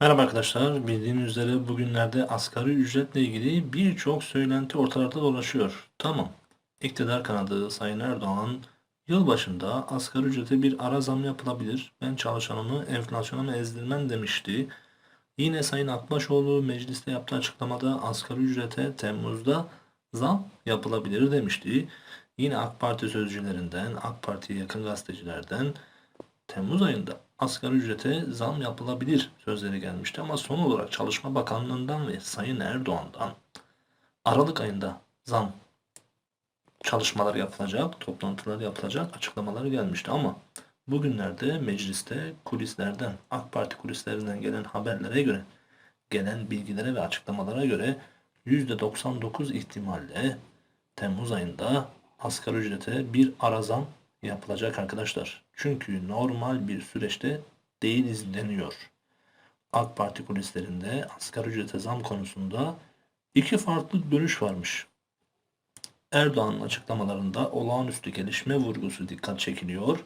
Merhaba arkadaşlar. Bildiğiniz üzere bugünlerde asgari ücretle ilgili birçok söylenti ortalarda dolaşıyor. Tamam. İktidar kanadı Sayın Erdoğan yılbaşında asgari ücrete bir ara zam yapılabilir. Ben çalışanımı enflasyona ezdirmem demişti. Yine Sayın Akbaşoğlu mecliste yaptığı açıklamada asgari ücrete Temmuz'da zam yapılabilir demişti. Yine AK Parti sözcülerinden, AK Parti'ye yakın gazetecilerden Temmuz ayında asgari ücrete zam yapılabilir sözleri gelmişti ama son olarak Çalışma Bakanlığı'ndan ve Sayın Erdoğan'dan Aralık ayında zam çalışmaları yapılacak, toplantılar yapılacak açıklamaları gelmişti. Ama bugünlerde mecliste kulislerden, AK Parti kulislerinden gelen haberlere göre, gelen bilgilere ve açıklamalara göre %99 ihtimalle Temmuz ayında asgari ücrete bir ara zam yapılacak arkadaşlar. Çünkü normal bir süreçte değiliz deniyor. AK Parti kulislerinde asgari ücrete zam konusunda iki farklı görüş varmış. Erdoğan'ın açıklamalarında olağanüstü gelişme vurgusu dikkat çekiliyor.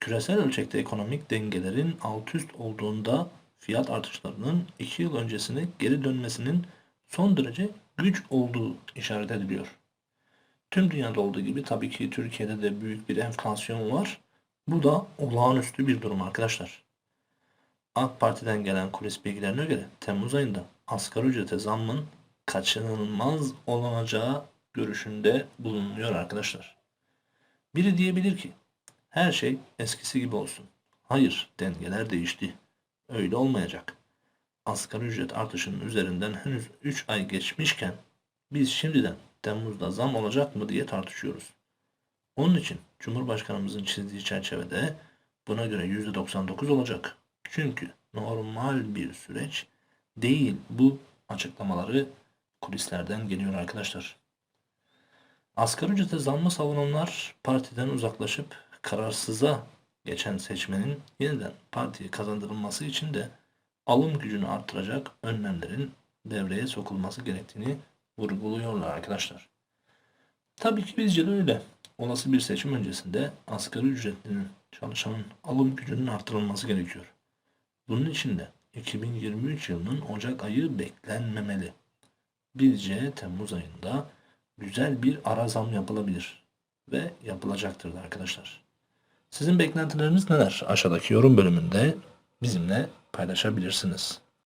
Küresel ölçekte ekonomik dengelerin alt üst olduğunda fiyat artışlarının 2 yıl öncesine geri dönmesinin son derece güç olduğu işaret ediliyor. Tüm dünyada olduğu gibi tabii ki Türkiye'de de büyük bir enflasyon var. Bu da olağanüstü bir durum arkadaşlar. AK Parti'den gelen kulis bilgilerine göre Temmuz ayında asgari ücrete zammın kaçınılmaz olanacağı görüşünde bulunuyor arkadaşlar. Biri diyebilir ki her şey eskisi gibi olsun. Hayır, dengeler değişti. Öyle olmayacak. Asgari ücret artışının üzerinden henüz 3 ay geçmişken biz şimdiden Temmuz'da zam olacak mı diye tartışıyoruz. Onun için Cumhurbaşkanımızın çizdiği çerçevede buna göre %99 olacak. Çünkü normal bir süreç değil bu açıklamaları kulislerden geliyor arkadaşlar. Asgari ücrete zammı savunanlar partiden uzaklaşıp kararsıza geçen seçmenin yeniden partiye kazandırılması için de alım gücünü artıracak önlemlerin devreye sokulması gerektiğini vurguluyorlar arkadaşlar. Tabii ki bizce de öyle. Olası bir seçim öncesinde asgari ücretlinin çalışanın alım gücünün artırılması gerekiyor. Bunun için de 2023 yılının Ocak ayı beklenmemeli. Bizce Temmuz ayında güzel bir ara zam yapılabilir ve yapılacaktır da arkadaşlar. Sizin beklentileriniz neler? Aşağıdaki yorum bölümünde bizimle paylaşabilirsiniz.